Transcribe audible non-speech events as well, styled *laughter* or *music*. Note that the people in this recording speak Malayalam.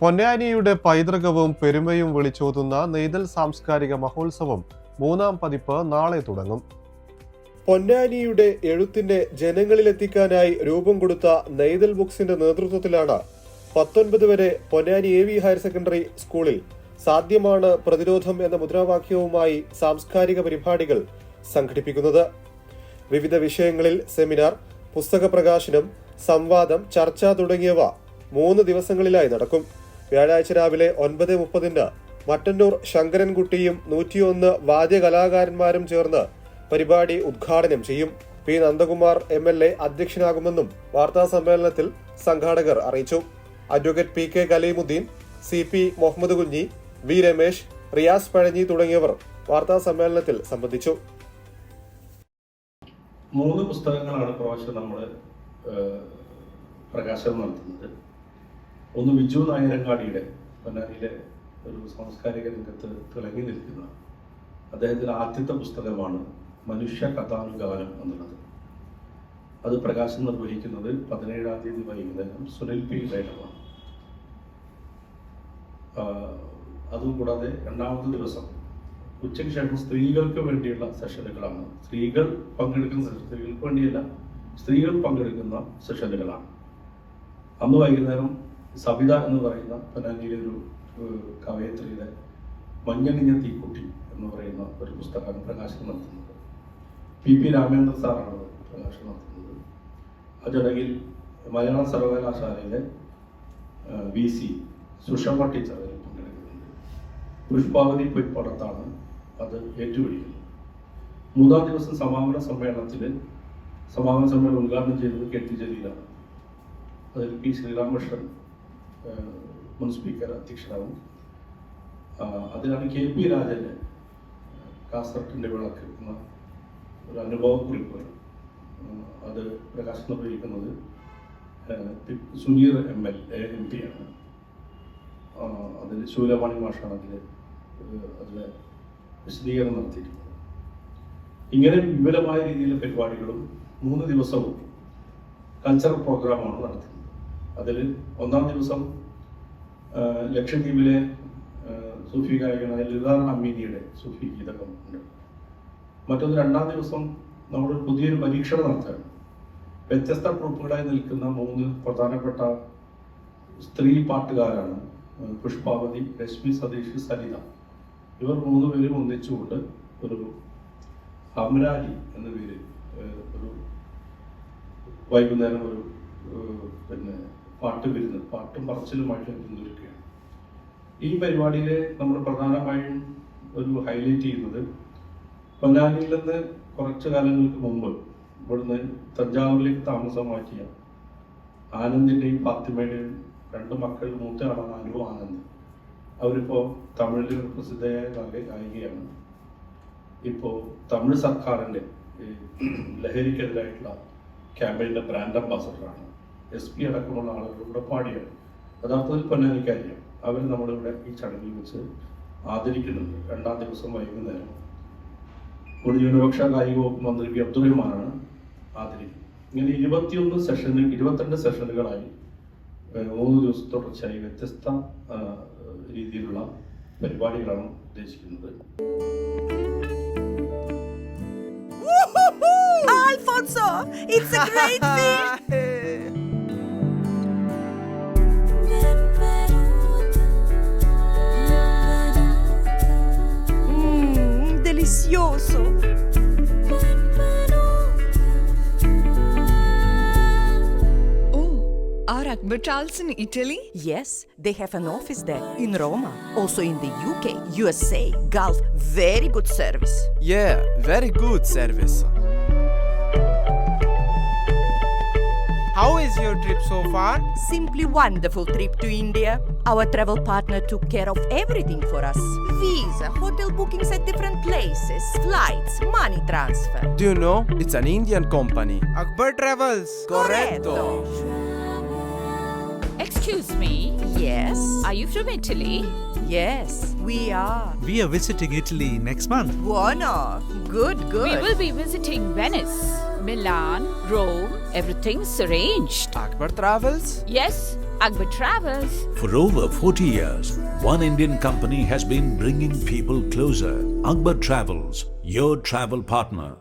പൊന്നാനിയുടെ പൈതൃകവും പെരുമയും വിളിച്ചോതുന്ന നെയ്തൽ സാംസ്കാരിക മഹോത്സവം മൂന്നാം പതിപ്പ് നാളെ തുടങ്ങും. പൊന്നാനിയുടെ എഴുത്തിന്റെ ജനങ്ങളിലെത്തിക്കാനായി രൂപം കൊടുത്ത നെയ്തൽ ബുക്സിന്റെ നേതൃത്വത്തിലാണ് പത്തൊൻപത് വരെ Ponnani A V higher secondary സ്കൂളിൽ സാധ്യമാണ് പ്രതിരോധം എന്ന മുദ്രാവാക്യവുമായി സാംസ്കാരിക പരിപാടികൾ സംഘടിപ്പിക്കുന്നത്. വിവിധ വിഷയങ്ങളിൽ സെമിനാർ പുസ്തക പ്രകാശനം സംവാദം ചർച്ച തുടങ്ങിയവ മൂന്ന് ദിവസങ്ങളിലായി നടക്കും. വ്യാഴാഴ്ച രാവിലെ ഒൻപത് മുപ്പതിന് മട്ടന്നൂർ ശങ്കരൻകുട്ടിയും നൂറ്റിയൊന്ന് വാദ്യകലാകാരന്മാരും ചേർന്ന് പരിപാടി ഉദ്ഘാടനം ചെയ്യും. P Nandakumar M L A അധ്യക്ഷനാകുമെന്നും വാർത്താ സമ്മേളനത്തിൽ സംഘാടകർ അറിയിച്ചു. Advocate P K Kaleemuddin C P Muhammad Kunhi V Ramesh Riyas Pazhanji തുടങ്ങിയവർ വാർത്താ സമ്മേളനത്തിൽ സംബന്ധിച്ചു. മൂന്ന് പുസ്തകങ്ങളാണ് പ്രാവശ്യം നമ്മൾ പ്രകാശനം നടത്തുന്നത്. ഒന്ന് വിജു നായരങ്ങാടിയുടെ പൊന്നാനിയിലെ ഒരു സാംസ്കാരിക രംഗത്ത് തിളങ്ങി നിൽക്കുന്ന അദ്ദേഹത്തിന്റെ ആദ്യത്തെ പുസ്തകമാണ് മനുഷ്യ കഥാനുഗാനം എന്നുള്ളത്. അത് പ്രകാശം നിർവഹിക്കുന്നത് പതിനേഴാം തീയതി വൈകുന്നേരം സുനിൽ പി. വേഗമാണ് അതും കൂടാതെ രണ്ടാമത്തെ ദിവസം ഉച്ചയ്ക്ക് ശേഷം സ്ത്രീകൾക്ക് വേണ്ടിയുള്ള സെഷനുകളാണ്. സ്ത്രീകൾ പങ്കെടുക്കുന്ന സ്ത്രീകൾക്ക് വേണ്ടിയല്ല സ്ത്രീകൾ പങ്കെടുക്കുന്ന സെഷനുകളാണ്. അന്ന് വൈകുന്നേരം സബിത എന്ന് പറയുന്ന പൊന്നാനിയിലെ ഒരു കവയത്രിയുടെ മഞ്ഞണിഞ്ഞ തീക്കുട്ടി എന്ന് പറയുന്ന ഒരു പുസ്തകമാണ് പ്രകാശനം നടത്തുന്നത്. പി പി രാമേന്ദ്ര സാറാണ് പ്രകാശനം നടത്തുന്നത്. ആ ചടങ്ങിൽ മലയാള സർവകലാശാലയിലെ വി സി സുഷമ ടീച്ചർ അതിൽ പങ്കെടുക്കുന്നുണ്ട്. പുഷ്പാവതി പൊയ്പ്പടത്താണ് അത് ഏറ്റുപിടിക്കുന്നത്. മൂന്നാം ദിവസം സമാപന സമ്മേളനത്തിൽ സമാപന സമ്മേളനം ഉദ്ഘാടനം ചെയ്തത് കെ ടി ജലീലാണ്. അതിൽ പി ശ്രീരാമകൃഷ്ണൻ മുൻ സ്പീക്കർ അധ്യക്ഷനാവും അതിലാണ് കെ പി രാജന് കാസർട്ടിന്റെ വിളക്ക് എന്ന ഒരു അനുഭവക്കുറിപ്പ് അത് പ്രകാശനം നിർവഹിക്കുന്നത് Suneer M L A M P ആണ്. അതിൽ ശൂലവാണി മാഷാണ് അതിൽ അതിലെ വിശദീകരണം നടത്തിയിരിക്കുന്നത് ഇങ്ങനെ വിപുലമായ രീതിയിലെ പരിപാടികളും മൂന്ന് ദിവസവും കൾച്ചറൽ പ്രോഗ്രാമാണ് നടത്തുന്നത് അതിൽ ഒന്നാം ദിവസം ലക്ഷദ്വീപിലെ സൂഫി ഗായകനായ ലിതാർ അമീനിയുടെ സൂഫി ഗീതകം ഉണ്ട്. മറ്റൊന്ന് രണ്ടാം ദിവസം നമ്മൾ പുതിയൊരു പരീക്ഷണം നടത്തുകയാണ്. വ്യത്യസ്ത ട്രൂപ്പുകളായി നിൽക്കുന്ന മൂന്ന് പ്രധാനപ്പെട്ട സ്ത്രീ പാട്ടുകാരാണ് പുഷ്പാവതി രശ്മി സതീഷ് സരിത. ഇവർ മൂന്ന് പേരും ഒന്നിച്ചുകൊണ്ട് ഒരു ഹംരാലി എന്ന പേര് ഒരു വൈകുന്നേരം ഒരു പിന്നെ പാട്ട് വിരുന്ന് പാട്ടും പറച്ചിലുമായിട്ട് ഒരുക്കുകയാണ് ഈ പരിപാടിയിൽ നമ്മൾ പ്രധാനമായും ഒരു ഹൈലൈറ്റ് ചെയ്യുന്നത് പൊന്നാനിയിൽ നിന്ന് കുറച്ച് കാലങ്ങൾക്ക് മുമ്പ് ഇവിടുന്ന് തഞ്ചാവൂരിലേക്ക് താമസം മാറ്റിയ ആനന്ദിന്റെയും ഫാത്തിമയുടെയും രണ്ട് മക്കൾ മൂത്ത ആളാണ് അനു ആനന്ദ്. അവരിപ്പോൾ തമിഴിൽ പ്രസിദ്ധയായ ഗായ- ഗായികയാണ് ഇപ്പോൾ തമിഴ് സർക്കാരിന്റെ ലഹരിക്കെതിരായിട്ടുള്ള ക്യാമ്പയിന്റെ ബ്രാൻഡ് അംബാസഡറാണ്. എസ് പി അടക്കമുള്ള ആളുകളുടെ പാടിയാണ്. യഥാർത്ഥത്തിൽ പൊന്നാനിക്കാരിയാണ് അവർ നമ്മളിവിടെ ഈ ചടങ്ങിൽ വെച്ച് ആദരിക്കുന്നുണ്ട്. രണ്ടാം ദിവസം വൈകുന്നേരം പൊതുന്യൂനപക്ഷ കായിക വകുപ്പ് മന്ത്രി പി അബ്ദുൾ റഹ്മാനാണ് ആദരിക്കുന്നത്. ഇങ്ങനെ ഇരുപത്തിയൊന്ന് സെഷന് ഇരുപത്തിരണ്ട് സെഷനുകളായി മൂന്ന് ദിവസം തുടർച്ചയായി വ്യത്യസ്ത രീതിയിലുള്ള പരിപാടികളാണ് ഉദ്ദേശിക്കുന്നത്. Alfonso, it's a great *laughs* fish. Delicioso. Oh, are Akbar Charles in Italy? Yes, they have an office there in Roma, also in the UK, USA, Gulf. Very good service. Yeah, very good service. How is your trip so far? Simply wonderful trip to India. Our travel partner took care of everything for us visa, hotel bookings at different places, flights, money transfer. Do you know it's an Indian company? Akbar Travels. Corretto. Excuse me, Yes, are you from Italy? yes, we are. We are visiting Italy next month. Buono. Good, good. We will be visiting Venice, Milan, Rome. Everything's arranged. Akbar Travels? Yes, Akbar Travels. For over 40 years, one Indian company has been bringing people closer. Akbar Travels, your travel partner.